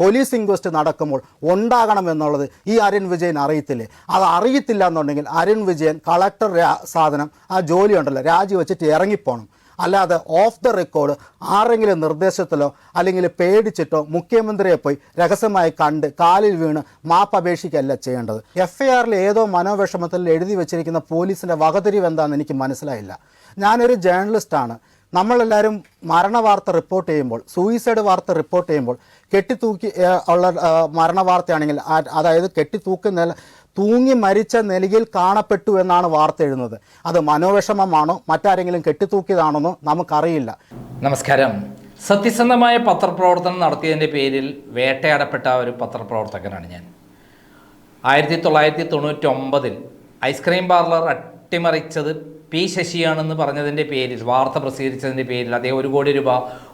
Police inquest നടക്കുമ്പോൾ ഉണ്ടാകണം എന്നുള്ളത് ഈ അരുൺ വിജയൻ അറിയത്തില്ലേ? അത് അറിയത്തില്ല എന്നുണ്ടെങ്കിൽ അരുൺ വിജയൻ കളക്ടർ സാധനം ആ ജോലി ഉണ്ടല്ലോ രാജിവെച്ചിട്ട് ഇറങ്ങിപ്പോണം. അല്ലാതെ ഓഫ് ദ റെക്കോർഡ് ആരെങ്കിലും നിർദ്ദേശത്തിലോ അല്ലെങ്കിൽ പേടിച്ചിട്ടോ മുഖ്യമന്ത്രിയെ പോയി രഹസ്യമായി കണ്ട് കാലിൽ വീണ് മാപ്പ് അപേക്ഷിക്കല്ല ചെയ്യേണ്ടത്. എഫ് ഐ ആറിൽ ഏതോ മനോവിഷമത്തിൽ എഴുതി വെച്ചിരിക്കുന്ന പോലീസിന്റെ വകതിരിവ് എന്താണെന്ന് എനിക്ക് മനസ്സിലായില്ല. ഞാനൊരു ജേർണലിസ്റ്റാണ് നമ്മളെല്ലാവരും മരണ വാർത്ത റിപ്പോർട്ട് ചെയ്യുമ്പോൾ സൂയിസൈഡ് വാർത്ത റിപ്പോർട്ട് ചെയ്യുമ്പോൾ കെട്ടിത്തൂക്കി ഉള്ള മരണവാർത്തയാണെങ്കിൽ മരണ വാർത്തയാണെങ്കിൽ അതായത് കെട്ടിത്തൂക്കി നില തൂങ്ങി മരിച്ച നിലയിൽ കാണപ്പെട്ടു എന്നാണ് വാർത്ത എഴുതുന്നത്. അത് മനോവിഷമമാണോ മറ്റാരെങ്കിലും കെട്ടിത്തൂക്കിയതാണെന്നോ നമുക്കറിയില്ല. നമസ്കാരം. സത്യസന്ധമായ പത്രപ്രവർത്തനം നടത്തിയതിന്റെ പേരിൽ വേട്ടയാടപ്പെട്ട ഒരു പത്രപ്രവർത്തകനാണ് ഞാൻ. ആയിരത്തി തൊള്ളായിരത്തി തൊണ്ണൂറ്റി ഒമ്പതിൽ ഐസ്ക്രീം പാർലർ അട്ടിമറിച്ചത് പി ശശിയാണെന്ന് പറഞ്ഞതിന്റെ പേരിൽ വാർത്ത പ്രസിദ്ധീകരിച്ചതിന്റെ പേരിൽ അദ്ദേഹം ഒരു കോടി രൂപ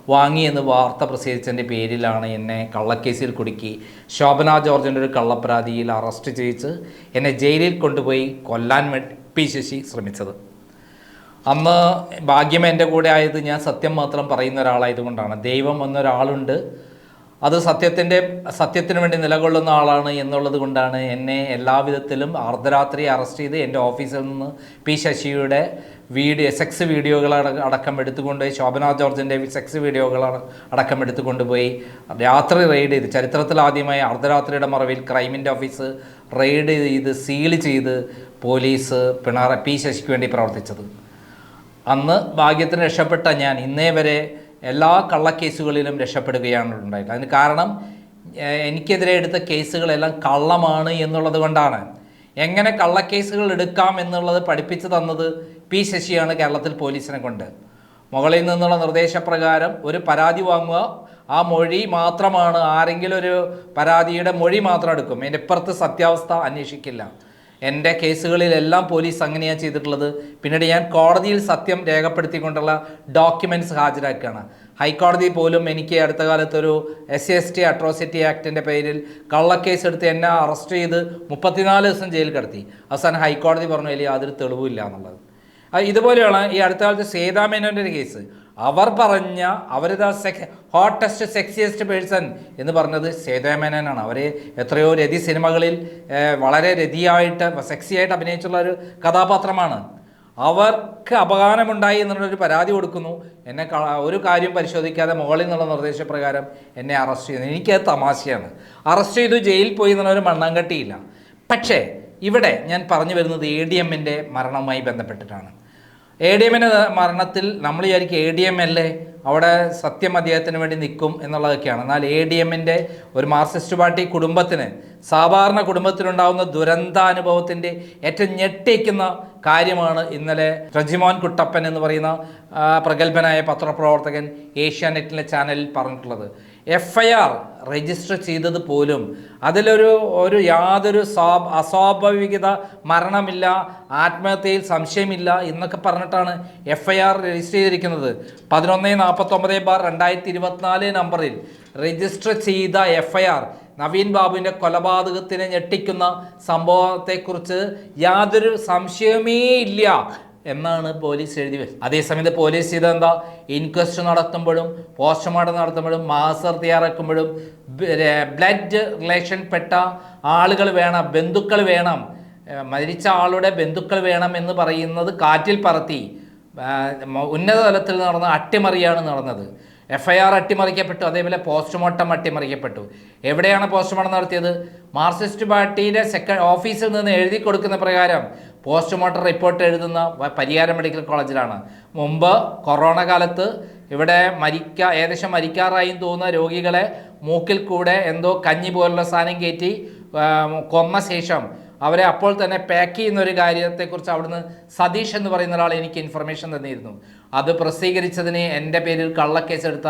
വാങ്ങിയെന്ന് വാർത്ത പ്രസിദ്ധീകരിച്ചതിന്റെ പേരിലാണ് എന്നെ കള്ളക്കേസിൽ കുടുക്കി. ശോഭന ജോർജിന്റെ ഒരു കള്ളപ്പരാതിയിൽ അറസ്റ്റ് ചെയ്യിച്ച് എന്നെ ജയിലിൽ കൊണ്ടുപോയി കൊല്ലാൻ പി ശശി ശ്രമിച്ചത്. അന്ന് ഭാഗ്യം എന്റെ കൂടെ ആയത് ഞാൻ സത്യം മാത്രം പറയുന്ന ഒരാളായതുകൊണ്ടാണ്. ദൈവം എന്നൊരാളുണ്ട്. അത് സത്യത്തിന്റെ സത്യത്തിന് വേണ്ടി നിലകൊള്ളുന്ന ആളാണ് എന്നുള്ളത് കൊണ്ടാണ് എന്നെ എല്ലാവിധത്തിലും അർദ്ധരാത്രി അറസ്റ്റ് ചെയ്ത് എന്റെ ഓഫീസിൽ നിന്ന് പി ശശിയുടെ വീഡിയോ സെക്സ് വീഡിയോകൾ അടക്കം എടുത്തുകൊണ്ടുപോയി ശോഭന ജോർജിന്റെ സെക്സ് വീഡിയോകൾ അടക്കം എടുത്തുകൊണ്ട് പോയി. രാത്രി റെയ്ഡ് ചെയ്ത് ചരിത്രത്തിൽ ആദ്യമായി അർദ്ധരാത്രിയുടെ മറവിൽ ക്രൈമിന്റെ ഓഫീസ് റെയ്ഡ് ചെയ്ത് സീൽ ചെയ്ത് പോലീസ് പിണറായി പി ശശിക്ക് വേണ്ടി പ്രവർത്തിച്ചത്. അന്ന് ഭാഗ്യത്തിന് രക്ഷപ്പെട്ട ഞാൻ ഇന്നേ വരെ എല്ലാ കള്ളക്കേസുകളിലും രക്ഷപ്പെടുകയാണ് ഉണ്ടായത് അതിന് കാരണം എനിക്കെതിരെ എടുത്ത കേസുകളെല്ലാം കള്ളമാണ് എന്നുള്ളത് കൊണ്ടാണ്. എങ്ങനെ കള്ളക്കേസുകൾ എടുക്കാം എന്നുള്ളത് പഠിപ്പിച്ചു തന്നത് പി ശശിയാണ് കേരളത്തിൽ പോലീസിനെ കൊണ്ട്. മുകളിൽ നിന്നുള്ള നിർദ്ദേശപ്രകാരം ഒരു പരാതി വാങ്ങുക ആ മൊഴി മാത്രമാണ് ആരെങ്കിലും ഒരു പരാതിയുടെ മൊഴി മാത്രം എടുക്കും. അതിന്റെ ഇപ്പുറത്ത് സത്യാവസ്ഥ അന്വേഷിക്കില്ല. എന്റെ കേസുകളിലെല്ലാം പോലീസ് അങ്ങനെയാണ് ചെയ്തിട്ടുള്ളത്. പിന്നീട് ഞാൻ കോടതിയിൽ സത്യം രേഖപ്പെടുത്തിക്കൊണ്ടുള്ള ഡോക്യുമെന്റ്സ് ഹാജരാക്കുകയാണ്. ഹൈക്കോടതി പോലും എനിക്ക് അടുത്ത കാലത്ത് ഒരു എസ് എസ് ടി അട്രോസിറ്റി ആക്ടിന്റെ പേരിൽ കള്ളക്കേസ് എടുത്ത് എന്നെ അറസ്റ്റ് ചെയ്ത് മുപ്പത്തിനാല് ദിവസം ജയിലിൽ കിടത്തി. അവസാനം ഹൈക്കോടതി പറഞ്ഞു അതിൽ യാതൊരു തെളിവുമില്ല എന്നുള്ളത്. ഇതുപോലെയാണ് ഈ അടുത്ത കാലത്ത് സേതാമേനോന്റെ ഒരു കേസ്. അവർ പറഞ്ഞ അവരിതാ സെക് ഹോട്ടസ്റ്റ് സെക്സിയസ്റ്റ് പേഴ്സൺ എന്ന് പറഞ്ഞത് സേതാമേനോനാണ് അവർ എത്രയോ രതി സിനിമകളിൽ വളരെ രതിയായിട്ട് സെക്സിയായിട്ട് അഭിനയിച്ചുള്ള ഒരു കഥാപാത്രമാണ്. അവർക്ക് അപകാരമുണ്ടായി എന്നുള്ളൊരു പരാതി കൊടുക്കുന്നു. എന്നെ ഒരു കാര്യം പരിശോധിക്കാതെ മുകളിൽ നിന്നുള്ള നിർദ്ദേശപ്രകാരം എന്നെ അറസ്റ്റ് ചെയ്യുന്നു. എനിക്കത് തമാശയാണ്. അറസ്റ്റ് ചെയ്തു ജയിലിൽ പോയി എന്നുള്ളൊരു മണ്ണാങ്കട്ടിയില്ല. പക്ഷേ ഇവിടെ ഞാൻ പറഞ്ഞു വരുന്നത് എ ഡി എമ്മിന്റെ മരണവുമായി ബന്ധപ്പെട്ടിട്ടാണ്. എ ഡി എമ്മിന്റെ മരണത്തിൽ നമ്മൾ വിചാരിക്കും എ ഡി എം അല്ലേ? അവിടെ സത്യം അദ്ദേഹത്തിന് വേണ്ടി നിൽക്കും എന്നുള്ളതൊക്കെയാണ്. എന്നാൽ എ ഡി എമ്മിന്റെ ഒരു മാർക്സിസ്റ്റ് പാർട്ടി കുടുംബത്തിന് സാധാരണ കുടുംബത്തിലുണ്ടാകുന്ന ദുരന്താനുഭവത്തിന്റെ ഏറ്റവും ഞെട്ടിക്കുന്ന കാര്യമാണ് ഇന്നലെ റജിമോൻ കുട്ടപ്പൻ എന്ന് പറയുന്ന പ്രഗത്ഭനായ പത്രപ്രവർത്തകൻ ഏഷ്യാനെറ്റിലെ ചാനലിൽ പറഞ്ഞിട്ടുള്ളത്. എഫ് ഐ ആർ രജിസ്റ്റർ ചെയ്തത് പോലും അതിലൊരു ഒരു യാതൊരു സ്വാ അസ്വാഭാവികത മരണമില്ല ആത്മഹത്യയിൽ സംശയമില്ല എന്നൊക്കെ പറഞ്ഞിട്ടാണ് എഫ് ഐ ആർ രജിസ്റ്റർ ചെയ്തിരിക്കുന്നത്. പതിനൊന്ന് നാൽപ്പത്തൊമ്പത് ബാർ രണ്ടായിരത്തി ഇരുപത്തിനാല് നമ്പറിൽ രജിസ്റ്റർ ചെയ്ത എഫ് ഐ ആർ നവീൻ ബാബുവിന്റെ കൊലപാതകത്തിനെ ഞെട്ടിക്കുന്ന സംഭവത്തെക്കുറിച്ച് യാതൊരു സംശയമേ ഇല്ല. എന്നാണ് പോലീസ് എഴുതി വെച്ചത് അതേസമയത്ത് പോലീസ് ഇതെന്താ ഇൻക്വസ്റ്റ് നടത്തുമ്പോഴും പോസ്റ്റ്മോർട്ടം നടത്തുമ്പോഴും മാസർ തയ്യാറാക്കുമ്പോഴും ബ്ലഡ് റിലേഷൻ പെട്ട ആളുകൾ വേണം ബന്ധുക്കൾ വേണം മരിച്ച ആളുടെ ബന്ധുക്കൾ വേണം എന്ന് പറയുന്നത് കാറ്റിൽ പറത്തി ഉന്നത തലത്തിൽ നടന്ന അട്ടിമറിയാണ് നടന്നത്. എഫ് ഐ ആർ അട്ടിമറിക്കപ്പെട്ടു അതേപോലെ പോസ്റ്റ്മോർട്ടം അട്ടിമറിക്കപ്പെട്ടു. എവിടെയാണ് പോസ്റ്റ്മോർട്ടം നടത്തിയത്? മാർക്സിസ്റ്റ് പാർട്ടിയുടെ സെക്ര ഓഫീസിൽ നിന്ന് എഴുതി കൊടുക്കുന്ന പ്രകാരം പോസ്റ്റ്മോർട്ടം റിപ്പോർട്ട് എഴുതുന്ന പരിയാരം മെഡിക്കൽ കോളേജിലാണ്. മുമ്പ് കൊറോണ കാലത്ത് ഇവിടെ മരിക്ക ഏകദേശം മരിക്കാറായി തോന്നുന്ന രോഗികളെ മൂക്കിൽ കൂടെ എന്തോ കഞ്ഞി പോലുള്ള സാധനം കയറ്റി കൊന്ന ശേഷം അവരെ അപ്പോൾ തന്നെ പാക്ക് ചെയ്യുന്ന ഒരു കാര്യത്തെക്കുറിച്ച് അവിടുന്ന് സതീഷ് എന്ന് പറയുന്ന ഒരാൾ എനിക്ക് ഇൻഫർമേഷൻ തന്നിരുന്നു. അത് പ്രസിദ്ധീകരിച്ചതിന് എന്റെ പേരിൽ കള്ളക്കേസെടുത്ത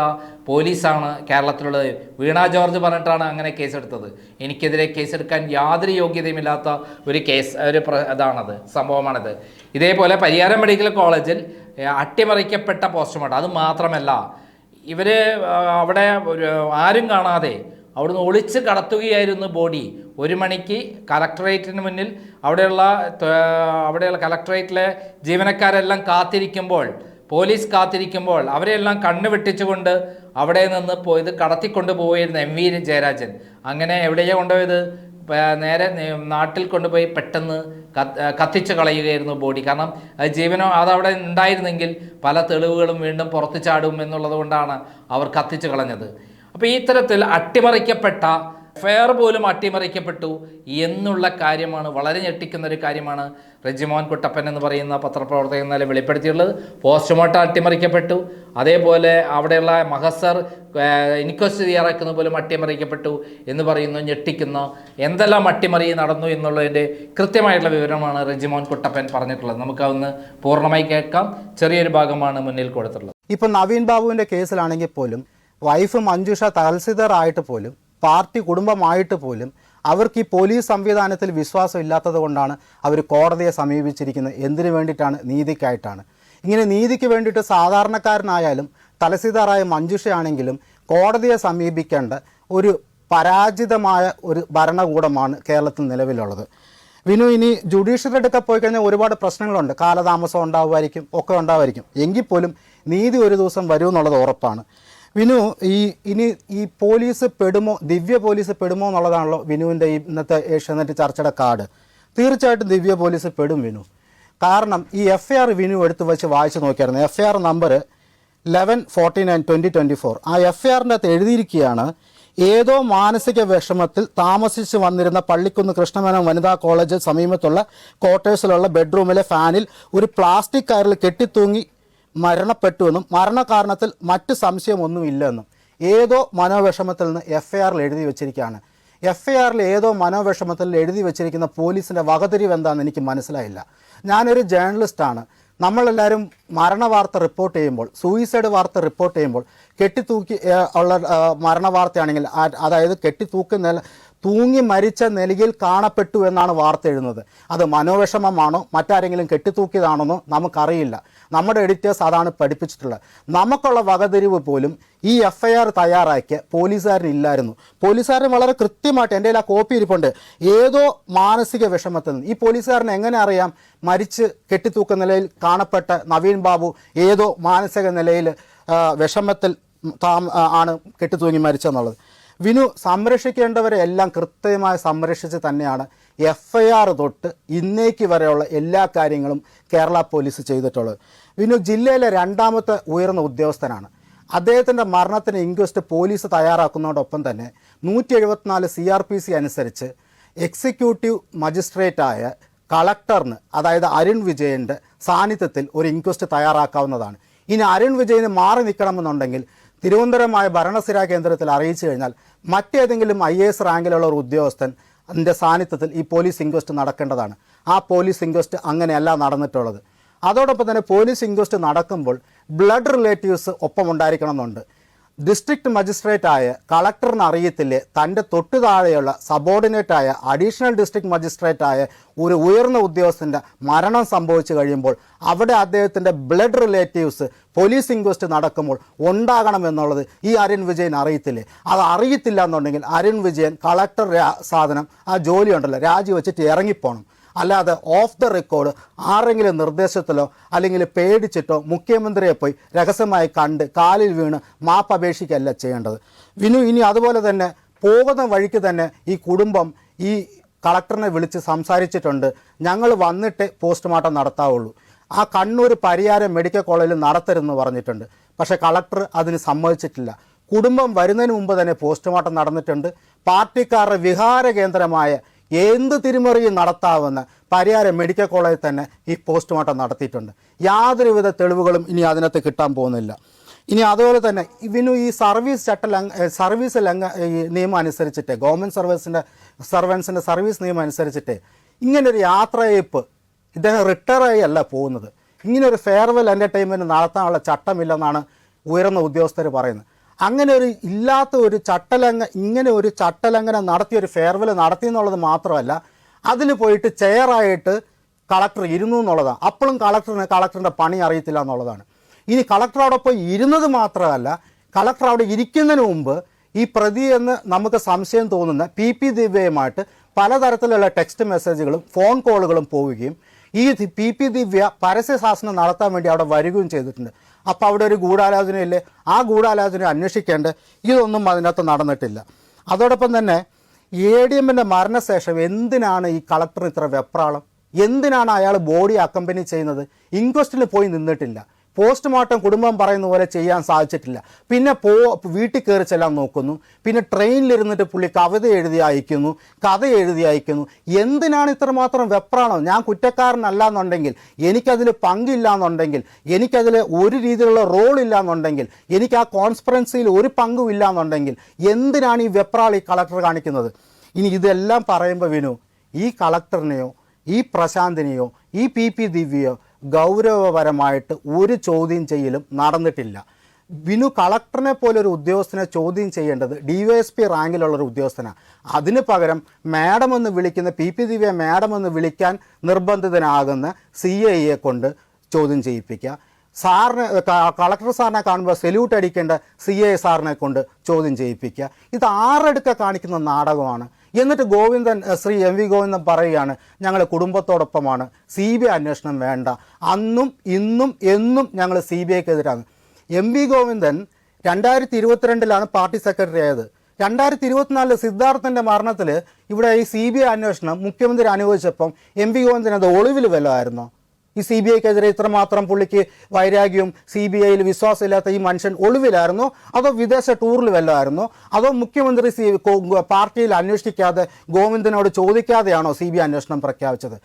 പോലീസാണ് കേരളത്തിലുള്ളത്. വീണ ജോർജ് പറഞ്ഞിട്ടാണ് അങ്ങനെ കേസെടുത്തത്. എനിക്കെതിരെ കേസെടുക്കാൻ യാതൊരു യോഗ്യതയുമില്ലാത്ത ഒരു കേസ് ഒരു ഇതാണത് സംഭവമാണിത്. ഇതേപോലെ പരിയാരം മെഡിക്കൽ കോളേജിൽ അട്ടിമറിക്കപ്പെട്ട പോസ്റ്റ്മോർട്ടം. അത് മാത്രമല്ല ഇവർ അവിടെ ആരും കാണാതെ അവിടുന്ന് ഒളിച്ച് കടത്തുകയായിരുന്നു ബോഡി. ഒരു മണിക്ക് കലക്ടറേറ്റിന് മുന്നിൽ അവിടെയുള്ള അവിടെയുള്ള കലക്ടറേറ്റിലെ ജീവനക്കാരെല്ലാം കാത്തിരിക്കുമ്പോൾ പോലീസ് കാത്തിരിക്കുമ്പോൾ അവരെല്ലാം കണ്ണു വെട്ടിച്ചുകൊണ്ട് അവിടെ നിന്ന് പോയത് കടത്തിക്കൊണ്ട് പോയിരുന്നു എം വി ജയരാജൻ. അങ്ങനെ എവിടെയാണ് കൊണ്ടുപോയത് നേരെ നാട്ടിൽ കൊണ്ടുപോയി പെട്ടെന്ന് കത്തിച്ചു കളയുകയായിരുന്നു ബോഡി. കാരണം ജീവനോ അതവിടെ ഉണ്ടായിരുന്നെങ്കിൽ പല തെളിവുകളും വീണ്ടും പുറത്തു ചാടും എന്നുള്ളത് കൊണ്ടാണ് അവർ കത്തിച്ച് കളഞ്ഞത്. അപ്പോൾ ഈ തരത്തിൽ അട്ടിമറിക്കപ്പെട്ട ഫെയർ പോലും അട്ടിമറിക്കപ്പെട്ടു എന്നുള്ള കാര്യമാണ് വളരെ ഞെട്ടിക്കുന്ന ഒരു കാര്യമാണ് റെജിമോൻ കുട്ടപ്പൻ എന്ന് പറയുന്ന പത്രപ്രവർത്തകൻ എന്നാലും വെളിപ്പെടുത്തിയുള്ളത് പോസ്റ്റ്മോർട്ടം അട്ടിമറിക്കപ്പെട്ടു. അതേപോലെ അവിടെയുള്ള മഹസർ ഇൻക്വസ്റ്റ് തയ്യാറാക്കുന്ന പോലും അട്ടിമറിക്കപ്പെട്ടു എന്ന് പറയുന്നു ഞെട്ടിക്കുന്ന. എന്തെല്ലാം അട്ടിമറി നടന്നു എന്നുള്ളതിന്റെ കൃത്യമായിട്ടുള്ള വിവരമാണ് റെജിമോൻ കുട്ടപ്പൻ പറഞ്ഞിട്ടുള്ളത്. നമുക്കതൊന്ന് പൂർണമായി കേൾക്കാം. ചെറിയൊരു ഭാഗമാണ് മുന്നിൽ കൊടുത്തിട്ടുള്ളത്. ഇപ്പം നവീൻ ബാബുവിന്റെ കേസിലാണെങ്കിൽ പോലും വൈഫ് മഞ്ജുഷ തഹസിദാറായിട്ട് പോലും പാർട്ടി കുടുംബമായിട്ട് പോലും അവർക്ക് ഈ പോലീസ് സംവിധാനത്തിൽ വിശ്വാസം ഇല്ലാത്തത് കൊണ്ടാണ് അവർ കോടതിയെ സമീപിച്ചിരിക്കുന്നത്. എന്തിനു വേണ്ടിയിട്ടാണ്? നീതിക്കായിട്ടാണ്. ഇങ്ങനെ നീതിക്ക് വേണ്ടിയിട്ട് സാധാരണക്കാരനായാലും തലസിദാറായ മഞ്ജുഷയാണെങ്കിലും കോടതിയെ സമീപിക്കേണ്ട ഒരു പരാജിതമായ ഒരു ഭരണകൂടമാണ് കേരളത്തിൽ നിലവിലുള്ളത്. വിനു ഇനി അടുക്ക പോയി കഴിഞ്ഞാൽ ഒരുപാട് പ്രശ്നങ്ങളുണ്ട്. കാലതാമസം ഉണ്ടാവുമായിരിക്കും ഒക്കെ ഉണ്ടാവുമായിരിക്കും. എങ്കിൽ പോലും നീതി ഒരു ദിവസം വരും എന്നുള്ളത് ഉറപ്പാണ്. വിനു ഈ ഇനി ഈ പോലീസ് പെടുമോ ദിവ്യ പോലീസ് പെടുമോ എന്നുള്ളതാണല്ലോ വിനുവിന്റെ ഇന്നത്തെ ഏഷ്യാനെറ്റ് ചർച്ചയുടെ കാർഡ്. തീർച്ചയായിട്ടും ദിവ്യ പോലീസ് പെടും വിനു. കാരണം ഈ എഫ് ഐ ആർ വിനു എടുത്ത് വെച്ച് വായിച്ച് നോക്കിയായിരുന്നു. F I R number eleven forty nine twenty twenty four ആ എഫ് ഐ ആറിന്റെ അകത്ത് എഴുതിയിരിക്കുകയാണ് ഏതോ മാനസിക വിഷമത്തിൽ താമസിച്ച് വന്നിരുന്ന പള്ളിക്കുന്ന് കൃഷ്ണമേനോൻ വനിതാ കോളേജ് സമീപത്തുള്ള ക്വാർട്ടേഴ്സിലുള്ള ബെഡ്റൂമിലെ ഫാനിൽ ഒരു പ്ലാസ്റ്റിക് കയറിൽ കെട്ടിത്തൂങ്ങി മരണപ്പെട്ടുവെന്നും മരണകാരണത്തിൽ മറ്റ് സംശയമൊന്നുമില്ലെന്നും ഏതോ മനോവിഷമത്തിൽ നിന്ന് എഫ് ഐ ആറിൽ എഴുതി വെച്ചിരിക്കുകയാണ്. എഫ് ഐ ആറിൽ ഏതോ മനോവിഷമത്തിൽ എഴുതി വെച്ചിരിക്കുന്ന പോലീസിന്റെ വകതിരിവ് എന്താണെന്ന് എനിക്ക് മനസ്സിലായില്ല. ഞാനൊരു ജേർണലിസ്റ്റാണ് നമ്മളെല്ലാവരും മരണ വാർത്ത റിപ്പോർട്ട് ചെയ്യുമ്പോൾ സൂയിസൈഡ് വാർത്ത റിപ്പോർട്ട് ചെയ്യുമ്പോൾ കെട്ടിത്തൂക്കി ഉള്ള മരണവാർത്തയാണെങ്കിൽ മരണ വാർത്തയാണെങ്കിൽ അതായത് കെട്ടിത്തൂക്കി നില തൂങ്ങി മരിച്ച നിലയിൽ കാണപ്പെട്ടു എന്നാണ് വാർത്ത എഴുതുന്നത്. അത് മനോവിഷമമാണോ? മറ്റാരെങ്കിലും കെട്ടിത്തൂക്കിയതാണെന്നോ നമുക്കറിയില്ല. നമ്മുടെ എഡിറ്റേഴ്സ് അതാണ് പഠിപ്പിച്ചിട്ടുള്ളത്. നമുക്കുള്ള വകതിരിവ് പോലും ഈ എഫ് ഐ ആർ തയ്യാറാക്കിയ പോലീസുകാരനില്ലായിരുന്നു. പോലീസുകാരൻ വളരെ കൃത്യമായിട്ട് എന്റെ ആ കോപ്പി ഇരിപ്പുണ്ട്. ഏതോ മാനസിക വിഷമത്തിൽ നിന്ന്. ഈ പോലീസുകാരൻ എങ്ങനെ അറിയാം? മരിച്ച് കെട്ടിത്തൂക്ക നിലയിൽ കാണപ്പെട്ട നവീൻ ബാബു ഏതോ മാനസിക നിലയിൽ വിഷമത്തിൽ താം ആണ് കെട്ടിത്തൂങ്ങി മരിച്ചെന്നുള്ളത്. വിനു സംരക്ഷിക്കേണ്ടവരെ എല്ലാം കൃത്യമായി സംരക്ഷിച്ച് തന്നെയാണ് എഫ് ഐ ആർ തൊട്ട് ഇന്നേക്ക് വരെയുള്ള എല്ലാ കാര്യങ്ങളും കേരള പോലീസ് ചെയ്തിട്ടുള്ളത്. വിനു ജില്ലയിലെ രണ്ടാമത്തെ ഉയർന്ന ഉദ്യോഗസ്ഥനാണ്. അദ്ദേഹത്തിന്റെ മരണത്തിന് ഇൻക്വസ്റ്റ് പോലീസ് തയ്യാറാക്കുന്നതോടൊപ്പം തന്നെ നൂറ്റി എഴുപത്തിനാല് സി ആർ പി സി അനുസരിച്ച് എക്സിക്യൂട്ടീവ് മജിസ്ട്രേറ്റായ കളക്ടറിന് അതായത് അരുൺ വിജയന്റെ സാന്നിധ്യത്തിൽ ഒരു ഇൻക്വസ്റ്റ് തയ്യാറാക്കാവുന്നതാണ്. ഇനി അരുൺ വിജയന് മാറി നിൽക്കണമെന്നുണ്ടെങ്കിൽ തിരുവനന്തപുരമായ ഭരണസിര കേന്ദ്രത്തിൽ അറിയിച്ചു കഴിഞ്ഞാൽ മറ്റേതെങ്കിലും ഐ എ എസ് റാങ്കിലുള്ള ഒരു ഉദ്യോഗസ്ഥൻ അതിന്റെ സാന്നിധ്യത്തിൽ ഈ പോലീസ് ഇൻക്വസ്റ്റ് നടക്കേണ്ടതാണ്. ആ പോലീസ് ഇൻക്വസ്റ്റ് അങ്ങനെയല്ല നടന്നിട്ടുള്ളത്. അതോടൊപ്പം തന്നെ പോലീസ് ഇൻക്വസ്റ്റ് നടക്കുമ്പോൾ ബ്ലഡ് റിലേറ്റീവ്സ് ഒപ്പം ഉണ്ടായിരിക്കണം ഉണ്ടായിരിക്കണമെന്നുണ്ട് ഡിസ്ട്രിക്ട് മജിസ്ട്രേറ്റായ കളക്ടറിന് അറിയത്തില്ലേ തന്റെ തൊട്ടു താഴെയുള്ള സബോർഡിനേറ്റായ അഡീഷണൽ ഡിസ്ട്രിക്ട് മജിസ്ട്രേറ്റായ ഒരു ഉയർന്ന ഉദ്യോഗസ്ഥന്റെ മരണം സംഭവിച്ചു കഴിയുമ്പോൾ അവിടെ അദ്ദേഹത്തിന്റെ ബ്ലഡ് റിലേറ്റീവ്സ് പോലീസ് ഇൻക്വസ്റ്റ് നടക്കുമ്പോൾ ഉണ്ടാകണം എന്നുള്ളത് ഈ അരുൺ വിജയൻ അറിയത്തില്ലേ. അത് അറിയത്തില്ല എന്നുണ്ടെങ്കിൽ അരുൺ വിജയൻ കളക്ടർ സാധനം ആ ജോലി ഉണ്ടല്ലോ രാജിവെച്ചിട്ട് ഇറങ്ങിപ്പോണം. അല്ലാതെ ഓഫ് ദ റെക്കോർഡ് ആരെങ്കിലും നിർദ്ദേശത്തിലോ അല്ലെങ്കിൽ പേടിച്ചിട്ടോ മുഖ്യമന്ത്രിയെ പോയി രഹസ്യമായി കണ്ട് കാലിൽ വീണ് മാപ്പ് അപേക്ഷിക്കല്ല ചെയ്യേണ്ടത്. വിനു ഇനി അതുപോലെ തന്നെ പോകുന്ന വഴിക്ക് തന്നെ ഈ കുടുംബം ഈ കളക്ടറിനെ വിളിച്ച് സംസാരിച്ചിട്ടുണ്ട്. ഞങ്ങൾ വന്നിട്ട് പോസ്റ്റ്മോർട്ടം നടത്താവുള്ളൂ. ആ കണ്ണൂർ പരിയാരം മെഡിക്കൽ കോളേജിൽ നടത്തരുതെന്ന് പറഞ്ഞിട്ടുണ്ട്. പക്ഷേ കളക്ടർ അതിന് സമ്മതിച്ചിട്ടില്ല. കുടുംബം വരുന്നതിന് മുമ്പ് തന്നെ പോസ്റ്റ്മോർട്ടം നടന്നിട്ടുണ്ട്. പാർട്ടിക്കാരുടെ വിഹാര കേന്ദ്രമായ എന്ത് തിരിമറിയും നടത്താവുന്ന പരിയാരം മെഡിക്കൽ കോളേജിൽ തന്നെ ഈ പോസ്റ്റ്മോർട്ടം നടത്തിയിട്ടുണ്ട്. യാതൊരുവിധ തെളിവുകളും ഇനി അതിനകത്ത് കിട്ടാൻ പോകുന്നില്ല. ഇനി അതുപോലെ തന്നെ ഇവനു ഈ സർവീസ് ചട്ട ലംഘ സർവീസ് ലംഘ ഈ നിയമം അനുസരിച്ചിട്ട് ഗവൺമെന്റ് സർവീസിന്റെ സർവൻസിന്റെ സർവീസ് നിയമം അനുസരിച്ചിട്ട് ഇങ്ങനൊരു യാത്രയയപ്പ് ഇദ്ദേഹം റിട്ടയറായി അല്ല പോകുന്നത്. ഇങ്ങനൊരു ഫെയർവെൽ എന്റർടൈൻമെന്റ് നടത്താനുള്ള ചട്ടമില്ലെന്നാണ് ഉയർന്ന ഉദ്യോഗസ്ഥർ പറയുന്നത്. അങ്ങനെ ഒരു ഇല്ലാത്ത ഒരു ചട്ടലംഘ ഇങ്ങനെ ഒരു ചട്ടലംഘനം നടത്തിയ ഒരു ഫെയർവെൽ നടത്തി എന്നുള്ളത് മാത്രമല്ല അതിൽ പോയിട്ട് ചെയറായിട്ട് കളക്ടർ ഇരുന്നു എന്നുള്ളതാണ്. അപ്പോഴും കളക്ടറിന് കളക്ടറിന്റെ പണി അറിയത്തില്ല എന്നുള്ളതാണ്. ഇനി കളക്ടർ അവിടെ പോയി ഇരുന്നത് മാത്രമല്ല കളക്ടർ അവിടെ ഇരിക്കുന്നതിന് മുമ്പ് ഈ പ്രതി എന്ന് നമുക്ക് സംശയം തോന്നുന്ന പി പി ദിവ്യയുമായിട്ട് പലതരത്തിലുള്ള ടെക്സ്റ്റ് മെസ്സേജുകളും ഫോൺ കോളുകളും പോവുകയും ഈ പി പി ദിവ്യ പരസ്യ ശാസനം നടത്താൻ വേണ്ടി അവിടെ വരികയും ചെയ്തിട്ടുണ്ട്. അപ്പോൾ അവിടെ ഒരു ഗൂഢാലോചനയില്ലേ? ആ ഗൂഢാലോചന അന്വേഷിക്കേണ്ട ഇതൊന്നും അതിനകത്ത് നടന്നിട്ടില്ല. അതോടൊപ്പം തന്നെ എ ഡി എമ്മിന്റെ മരണശേഷം എന്തിനാണ് ഈ കളക്ടർ ഇത്ര വെപ്രാളം? എന്തിനാണ് അയാൾ ബോഡി അക്കമ്പനി ചെയ്യുന്നത്? ഇൻക്വസ്റ്റിന് പോയി നിന്നിട്ടില്ല. പോസ്റ്റ്മോർട്ടം കുടുംബം പറയുന്ന പോലെ ചെയ്യാൻ സാധിച്ചിട്ടില്ല. പിന്നെ പോ വീട്ടിൽ കയറി ചെല്ലാൻ നോക്കുന്നു. പിന്നെ ട്രെയിനിലിരുന്നിട്ട് പുള്ളി കവിത എഴുതി അയക്കുന്നു കഥ എഴുതി അയക്കുന്നു. എന്തിനാണ് ഇത്രമാത്രം വെപ്രാണോ ഞാൻ കുറ്റക്കാരനല്ല എന്നുണ്ടെങ്കിൽ എനിക്കതിൽ പങ്കില്ല എന്നുണ്ടെങ്കിൽ എനിക്കതിൽ ഒരു രീതിയിലുള്ള റോൾ ഇല്ല എന്നുണ്ടെങ്കിൽ എനിക്ക് ആ കോൺസ്പറൻസിയിൽ ഒരു പങ്കും ഇല്ല എന്നുണ്ടെങ്കിൽ എന്തിനാണ് ഈ വെപ്രാൾ ഈ കളക്ടർ കാണിക്കുന്നത്? ഇനി ഇതെല്ലാം പറയുമ്പോൾ വിനു ഈ കളക്ടറിനെയോ ഈ പ്രശാന്തിനെയോ ഈ പി പി ദിവ്യയോ ഗൗരവപരമായിട്ട് ഒരു ചോദ്യം ചെയ്യലും നടന്നിട്ടില്ല. വിനു കളക്ടറിനെ പോലെ ഒരു ഉദ്യോഗസ്ഥനെ ചോദ്യം ചെയ്യേണ്ടത് ഡി വൈ എസ് പി റാങ്കിലുള്ള ഒരു ഉദ്യോഗസ്ഥനാണ് അതിന് പകരം മാഡം എന്ന് വിളിക്കുന്ന പി. പി. ദിവ്യ മാഡം എന്ന് വിളിക്കാൻ നിർബന്ധിതനാകുന്ന സി ഐയെ കൊണ്ട് ചോദ്യം ചെയ്യിപ്പിക്കുക. സാറിനെ കളക്ടർ സാറിനെ കാണുമ്പോൾ സെല്യൂട്ട് അടിക്കേണ്ട സി ഐ സാറിനെ കൊണ്ട് ചോദ്യം ചെയ്യിപ്പിക്കുക. ഇത് ആറെടുക്ക കാണിക്കുന്ന നാടകമാണ്. എന്നിട്ട് ഗോവിന്ദൻ ശ്രീ എം വി ഗോവിന്ദൻ പറയുകയാണ് ഞങ്ങൾ കുടുംബത്തോടൊപ്പമാണ്. സി ബി ഐ അന്വേഷണം വേണ്ട. അന്നും ഇന്നും എന്നും ഞങ്ങൾ സി ബി ഐക്കെതിരാണ്. എം വി ഗോവിന്ദൻ രണ്ടായിരത്തി ഇരുപത്തിരണ്ടിലാണ് പാർട്ടി സെക്രട്ടറി ആയത്. രണ്ടായിരത്തി ഇരുപത്തിനാലിൽ സിദ്ധാർത്ഥന്റെ മരണത്തിൽ ഇവിടെ ഈ സി ബി ഐ അന്വേഷണം മുഖ്യമന്ത്രി അനുവദിച്ചപ്പം എം വി ഗോവിന്ദൻ അത് ഒളിവിൽ വല്ലതായിരുന്നോ ഈ സി ബി ഐക്കെതിരെ ഇത്രമാത്രം പുള്ളിക്ക് വൈരാഗ്യവും സി ബി ഐയിൽ വിശ്വാസമില്ലാത്ത ഈ മനുഷ്യൻ ഒളിവിലായിരുന്നോ? അതോ വിദേശ ടൂറിൽ വല്ലതായിരുന്നോ? അതോ മുഖ്യമന്ത്രി സി പാർട്ടിയിൽ അന്വേഷിക്കാതെ ഗോവിന്ദനോട് ചോദിക്കാതെയാണോ സി ബി ഐ അന്വേഷണം പ്രഖ്യാപിച്ചത്?